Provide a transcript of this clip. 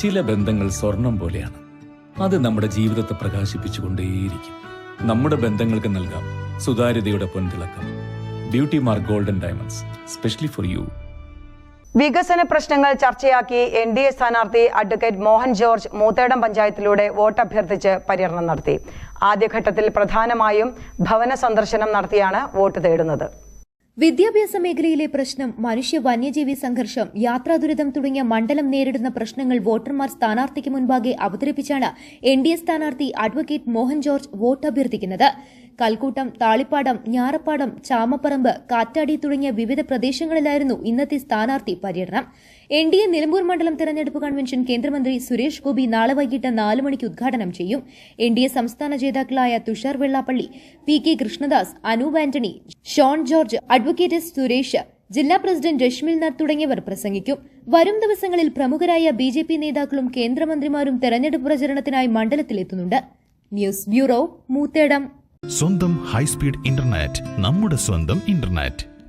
ചില ബന്ധങ്ങൾ സ്വർണം പോലെയാണ്. അത് നമ്മുടെ ജീവിതത്തെ പ്രകാശിപ്പിച്ചുകൊണ്ടേയിരിക്കും. നമ്മുടെ ബന്ധങ്ങൾക്ക് നൽകാം സുതാര്യതയുടെ പൊൻതിളക്കം. Beauty mark golden diamonds specially for you വികസന പ്രശ്നങ്ങൾ ചർച്ചയാക്കി എൻ ഡി എ സ്ഥാനാർത്ഥി അഡ്വക്കേറ്റ് മോഹൻ ജോർജ് മൂത്തേടം പഞ്ചായത്തിലൂടെ വോട്ടഭ്യർത്ഥിച്ച് പര്യടനം നടത്തി. ആദ്യഘട്ടത്തിൽ പ്രധാനമായും ഭവന സന്ദർശനം നടത്തിയാണ് വോട്ട് തേടുന്നത്. വിദ്യാഭ്യാസ മേഖലയിലെ പ്രശ്നം മനുഷ്യ വന്യജീവി സംഘർഷം യാത്രാ ദുരിതം തുടങ്ങിയ മണ്ഡലം നേരിടുന്ന പ്രശ്നങ്ങൾ വോട്ടർമാർ സ്ഥാനാർത്ഥിക്ക് മുൻപാകെ അവതരിപ്പിച്ചാണ് എൻ ഡി എ സ്ഥാനാർത്ഥി അഡ്വക്കേറ്റ് മോഹൻ ജോർജ് വോട്ട് അഭ്യർത്ഥിക്കുന്നത്. കൽക്കൂട്ടം താളിപ്പാടം ഞാറപ്പാടം ചാമപ്പറമ്പ് കാറ്റാടി തുടങ്ങിയ വിവിധ പ്രദേശങ്ങളിലായിരുന്നു ഇന്നത്തെ സ്ഥാനാർത്ഥി പര്യടനം. എൻ ഡി എ നിലമ്പൂർ മണ്ഡലം തെരഞ്ഞെടുപ്പ് കൺവെൻഷൻ കേന്ദ്രമന്ത്രി സുരേഷ് ഗോപി നാളെ വൈകിട്ട് നാല് മണിക്ക് ഉദ്ഘാടനം ചെയ്യും. എൻ ഡി എ സംസ്ഥാന ജേതാക്കളായ Thushar Vellappally P K Krishnadas Anoop Antony Shone George advocate S Suresh ജില്ലാ പ്രസിഡന്റ് രശ്മിൽ നാഥ് തുടങ്ങിയവർ പ്രസംഗിക്കും. വരും ദിവസങ്ങളിൽ പ്രമുഖരായ ബി ജെ പി നേതാക്കളും കേന്ദ്രമന്ത്രിമാരും തെരഞ്ഞെടുപ്പ് പ്രചരണത്തിനായി മണ്ഡലത്തിലെത്തുന്നുണ്ട്. News bureau Moothedam. സ്വന്തം ഹൈസ്പീഡ് ഇന്റർനെറ്റ് നമ്മുടെ സ്വന്തം ഇന്റർനെറ്റ്.